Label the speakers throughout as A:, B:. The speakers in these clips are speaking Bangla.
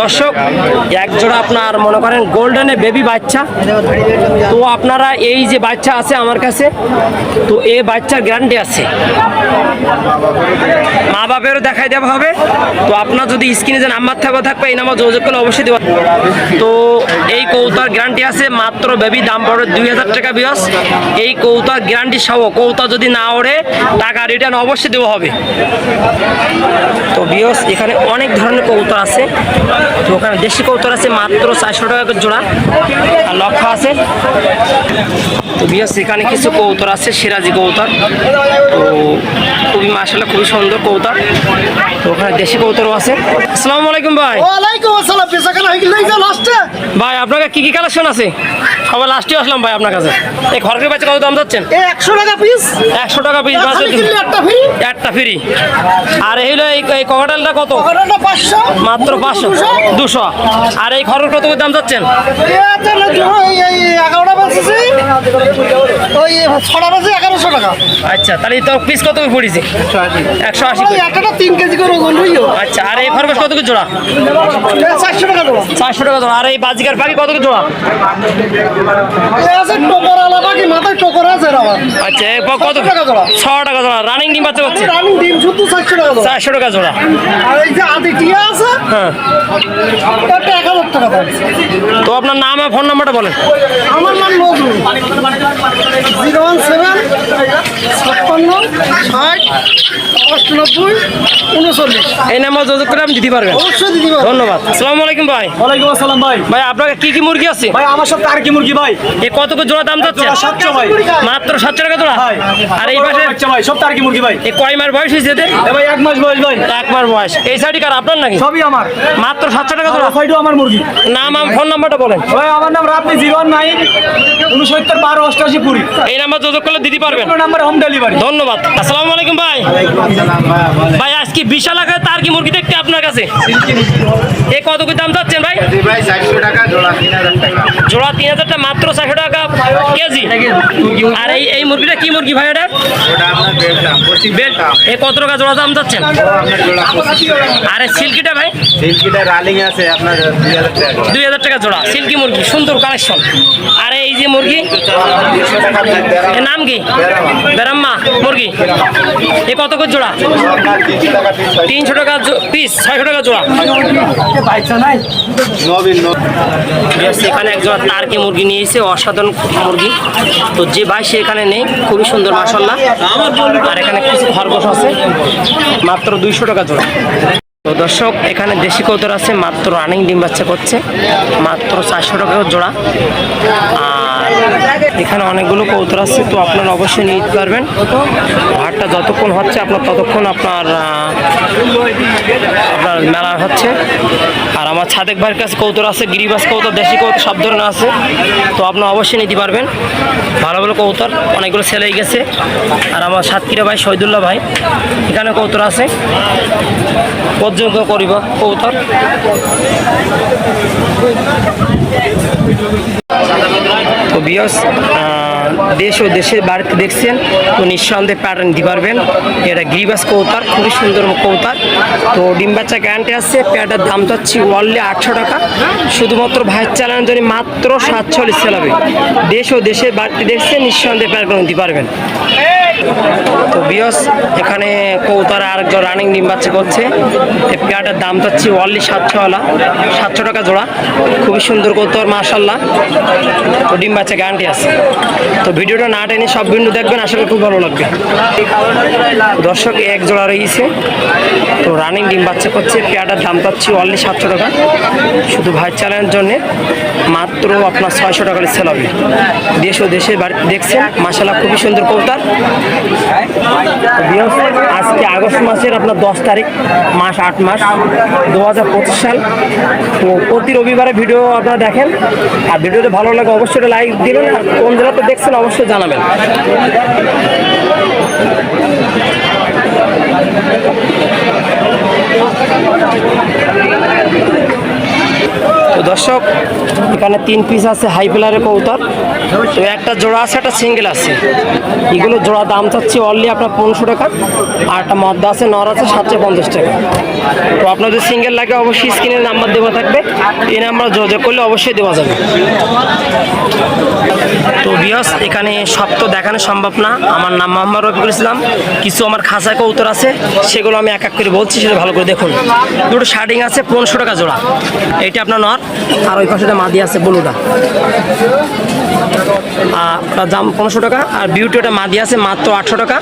A: দর্শক, এক জোড়া আপনার মনে করেন গোল্ডেনে বেবি বাচ্চা। তো আপনারা এই যে বাচ্চা আছে আমার কাছে, তো এই বাচ্চার গ্যারান্টি আছে। মা বাপেরও দেখাই দেওয়া হবে। তো আপনার যদি স্ক্রিনে যে নাম্বার থাকবে থাকবে, এই নাম্বার যোগাযোগ করলে অবশ্যই দেওয়া তো এই কৌতার গ্যারান্টি আছে, মাত্র বেবি দাম পড়ে দুই হাজার টাকা বিয়স। এই কৌতার গ্যারান্টি সহ, কৌতা যদি না ওড়ে, টাকা রিটার্ন অবশ্যই দেওয়া হবে। তো বিয়স এখানে অনেক ধরনের কৌতর আছে। তো ওখানে দেশি কৌতর আছে মাত্র চারশো টাকা করে জোড়া। আর লক্ষ্য আছে। তো বিয়স এখানে কিছু কৌতর আছে সিরাজি কৌতর তো খুবই মাসাল্লাহ খুবই সুন্দর কৌতর তো ওখানে দেশি কৌতরও আছে। আসসালামু আলাইকুম ভাই। ভাই আপনার কি কি কালেকশন আছে? সবাই লাস্টে আসলাম ভাই আপনার কাছে। এই খড়কের বাচ্চা কত দাম যাচ্ছেন?
B: একশো টাকা পিস
A: একশো টাকা পিস
B: একটা ফ্রি
A: আর এই হলো এই এই কত? মাত্র পাঁচশো। দুশো। আর এই খরচ কত দাম যাচ্ছেন আচ্ছা তাহলে তো পিস কত পড়েছে? একশো আশি
B: একটা তিন কেজি করে
A: আচ্ছা আর এই খরগোশ কত করে জোড়া?
B: চারশো টাকা দেবো
A: চারশো টাকা জোড়া। আর এই বাজিকার পাখি কত করে জোড়া? আচ্ছা কত?
B: টাকা জোড়া।
A: ছ টাকা জোড়া। রানিং ডিম বাচ্চা হচ্ছে?
B: ডিম শুধু চারশো টাকা দেবো
A: চারশো টাকা জোড়া।
B: আর এই যে আদি টিয়া আছে
A: হ্যাঁ।
B: ওটা এক হাজার টাকা দাম
A: তো আপনার নাম আর ফোন নাম্বারটা বলেন।
B: আমার নাম নজরুল জিরো ওয়ান সেভেন ছাপ্পান্ন ষাট অষ্টানব্বই উনচল্লিশ।
A: এই নাম্বার যোগাযোগ করে আপনি দিতে পারবেন।
B: অবশ্যই ভাই
A: ধন্যবাদ। আসসালামু আলাইকুম ভাই।
C: ওয়ালাইকুম আসসালাম ভাই।
A: ভাই আপনার কি কি মুরগি আছে?
C: ভাই আমার সব টার্কি মুরগি ভাই?
A: এ কত করে জোড়া দাম যাচ্ছে?
C: সাতশো ভাই।
A: মাত্র সাতশো টাকা জোড়া? আর এই পাশে
C: ভাই সব টার্কি মুরগি ভাই।
A: এ কয় মাস বয়স হয়েছে এদের?
C: ভাই এক মাস বয়স ভাই।
A: এক মাস বয়স। এই সাইডে কার? আপনার নাকি?
C: সবই আমার।
A: মাত্র সাতশো টাকা জোড়া?
C: সাইডও আমার মুরগি।
A: নাম আম ফোন নাম্বারটা বলেন।
C: ভাই আমার নাম উনসত্তর বারো অষ্টাশি কুড়ি।
A: এই নাম্বার যোগাযোগ করলে দিতে পারবেন।
C: নাম্বার হোম ডেলিভারি
A: ধন্যবাদ। আসসালামু আলাইকুম ভাই। ভাই আজকে বিশাল আকারে তার কি মুরগি দেখতে আপনার কাছে? এ কত করে দাম যাচ্ছেন ভাই?
D: জোড়া তিন হাজার টাকা,
A: মাত্র চারশো টাকা কেজি। আর এই এই মুরগিটা কি মুরগি ভাই এটা এ কত টাকা জোড়া দাম
D: জোড়া
A: আর এই সিল্কিটা ভাই?
D: সিল্কিটা রালিং আছে আপনার দুই হাজার টাকা
A: জোড়া, সিল্কি মুরগি, সুন্দর কালেকশন আর এই যে মুরগি, এর নাম কি? বেরাম্মা মুরগি। এ কত করে জোড়া?
D: তিনশো টাকা পিস
A: ছয়শো টাকা জোড়া। এখানে একজন টার্কি মুরগি নিয়েছে অসাধারণ মুরগি। তো যে ভাই সে এখানে নেই খুবই সুন্দর মাসাল্লাহ আর এখানে কিছু খরগোশ আছে মাত্র দুইশো টাকা জোড়া। তো দর্শক এখানে দেশি কৌতর আছে মাত্র রানিং ডিম বাচ্চা করছে মাত্র চারশো টাকা জোড়া। আর এখানে অনেকগুলো কৌতর আছে, তো আপনারা অবশ্যই নিতে পারবেন। হাটটা যতক্ষণ হচ্ছে, আপনার ততক্ষণ আপনার আপনার মেলা হচ্ছে। আর আমার ছাদেক ভাইয়ের কাছে কৌতর আছে, গিরিবাস কৌতর দেশি কৌতর সব ধরনের আছে। তো আপনার অবশ্যই নিতে পারবেন। ভালো ভালো কৌতর অনেকগুলো ছেলে গেছে। আর আমার সাতক্ষীরা ভাই, শহীদুল্লাহ ভাই, এখানে কৌতর আছে। পর্যন্ত করিব কৌতর তো বিয়স দেশ ও দেশের বাড়িতে দেখছেন, তো নিঃসন্দেহে প্যাটার্ন দিতে পারবেন। এটা গিরিবাস কৌতার, খুবই সুন্দর কৌতার। তো ডিম বাচ্চা গ্যারান্টি আছে প্যাটার দাম চাচ্ছি ওয়ার্ল্ডে আটশো টাকা। শুধুমাত্র ভাইয়ের চালানোর জন্য মাত্র সাতচল্লিশ চালাবে। দেশ ও দেশের বাড়িতে দেখছেন, নিঃসন্দেহে প্যাটার্ন দিতে পারবেন। তো বিয়স, এখানে কৌতার আরেকজন রানিং ডিম বাচ্চা করছে। এই পেয়ারটার দাম চাচ্ছি ওয়ার্ল্ডলি সাতশোওয়ালা, সাতশো টাকা জোড়া। খুবই সুন্দর কৌতর মাশাল্লাহ তো ডিম বাচ্চা গ্যারান্টি আছে। তো ভিডিওটা না টেনে সব বিন্দু দেখবেন আসলে খুব ভালো লাগবে। দর্শক, এক জোড়া রয়েছে। তো রানিং ডিম বাচ্চা করছে, পেয়ারটার দাম পাচ্ছি ওয়ার্ল্ডলি সাতশো টাকা। শুধু ভাই চালানোর জন্যে মাত্র আপনার ছয়শো টাকা সেল হবে। দেশ ও দেশের বাড়িতে দেখছেন মাসাল্লাহ খুবই সুন্দর কৌতার আজকে আগস্ট মাসের আপনার দশ তারিখ, মাস আট মাস দু হাজার পঁচিশ সাল। তো প্রতি রবিবারে ভিডিও আপনারা দেখেন। আর ভিডিওতে ভালো লাগে অবশ্যই লাইক দিবেন, আর কোন জেলাতে দেখছেন অবশ্যই জানাবেন। তো দর্শক, এখানে তিন পিস আছে হাই প্লারের কৌতার তো একটা জোড়া আছে, একটা সিঙ্গেল আছে। এগুলো জোড়া দাম চাচ্ছি অনলি আপনার পনেরোশো টাকা। আর একটা মদ্দা আছে, নর আছে, সাতশো পঞ্চাশ টাকা। তো আপনার যদি সিঙ্গেল লাগে অবশ্যই স্ক্রিনের নাম্বার দেওয়া থাকবে। এই নাম্বার যোগাযোগ করলে অবশ্যই দেওয়া যাবে। তো বিয়স এখানে সব তো দেখানো সম্ভব না। আমার নাম মোহাম্মদ রফিকুল ইসলাম। কিছু আমার খাঁচা কৌতর আছে, সেগুলো আমি এক এক করে বলছি, সেটা ভালো করে দেখুন। দুটো শার্টিং আছে, পনেরোশো টাকা জোড়া। এইটা আপনার নর। আর ওই পাশে মাদি আছে ব্লুটা আর দাম পনেরোশো টাকা আর বিউটি ওটা মাদি আছে মাত্র আটশো টাকা।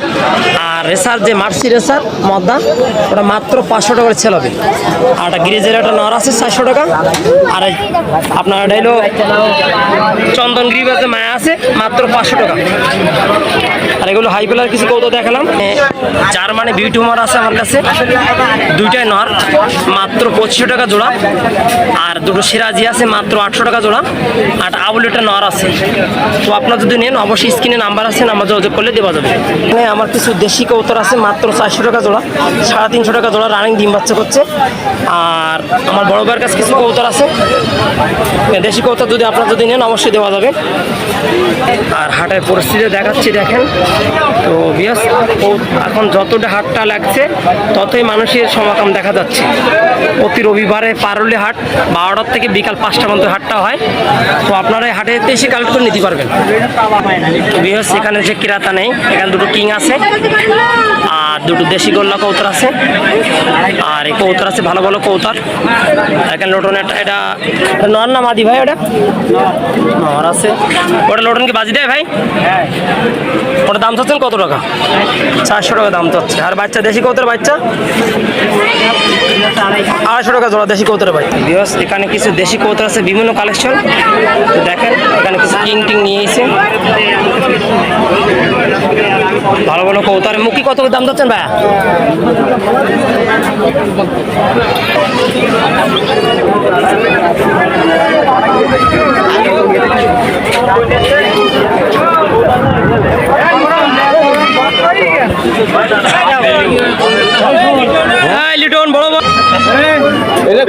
A: আর রেসার যে মার্সি রেসার মদ্দা ওটা মাত্র পাঁচশো টাকার করে ছেল হবে। আর একটা গ্রিজের একটা নর আছে চারশো টাকা। আর আপনার এটা হলো চন্দন গ্রিপ আছে মায়া আছে মাত্র পাঁচশো টাকা। আর এগুলো হাই পেলার কিছু কৌতো দেখালাম। এ, মানে বিউটি হোমার আছে আমার কাছে। দুইটাই নর মাত্র পঁচিশশো টাকা জোড়া। আর দুটো সিরাজি আছে মাত্র আটশো টাকা জোড়া, আর আবুলিটা নর আছে। তো আপনার যদি নেন, অবশ্যই স্ক্রিনে নাম্বার আছে, নাম্বার যোগাযোগ করলে দেওয়া যাবে। এখানে আমার কিছু দেশি কৌতর আছে, মাত্র চারশো টাকা জোড়া, সাড়ে তিনশো টাকা জোড়া রানিং ডিম বাচ্চা করছে। আর আমার বড় ভাইয়ের কাছে কিছু কৌতর আছে। দেশি কৌতর যদি আপনার যদি নেন, অবশ্যই দেওয়া যাবে। আর হাটের পরিস্থিতি দেখাচ্ছি, দেখেন। তো বিয়াস এখন যতটা হাটটা লাগছে, ততই মানুষের সমাগম দেখা যাচ্ছে। প্রতি রবিবারে পারুলি হাট বারোটার থেকে বিকাল পাঁচটা পর্যন্ত হাটটা হয়। তো আপনারা এই হাটে এসে কালেক্ট করে নিতে পারবেন বিয়াস এখানে যে কিরাতা নেই এখানে দুটো কিং আছে। দুটো দেশি গোল্লা কৌতর আছে। আর এই কৌতর আছে ভালো ভালো কৌতর এখানে লোটন এটা নর না মাদি ভাই ওটা? নর আছে। ওটা লোটন কি বাজি দেয় ভাই? ওটা দাম চাচ্ছেন কত টাকা? চারশো টাকা দাম চাচ্ছে। আর বাচ্চা দেশি কৌতর বাচ্চা? আড়াইশো টাকা জোড়া দেশি কৌতরের বাচ্চা বিকজ এখানে কিছু দেশি কৌতর আছে, বিভিন্ন কালেকশন দেখেন, এখানে কিছু কিং টিং নিয়ে এসে ভালো ভালো কৌতার মুখি কত দাম যাচ্ছেন ভাইয়া হ্যাঁ লিটন বড় বড়
D: এটা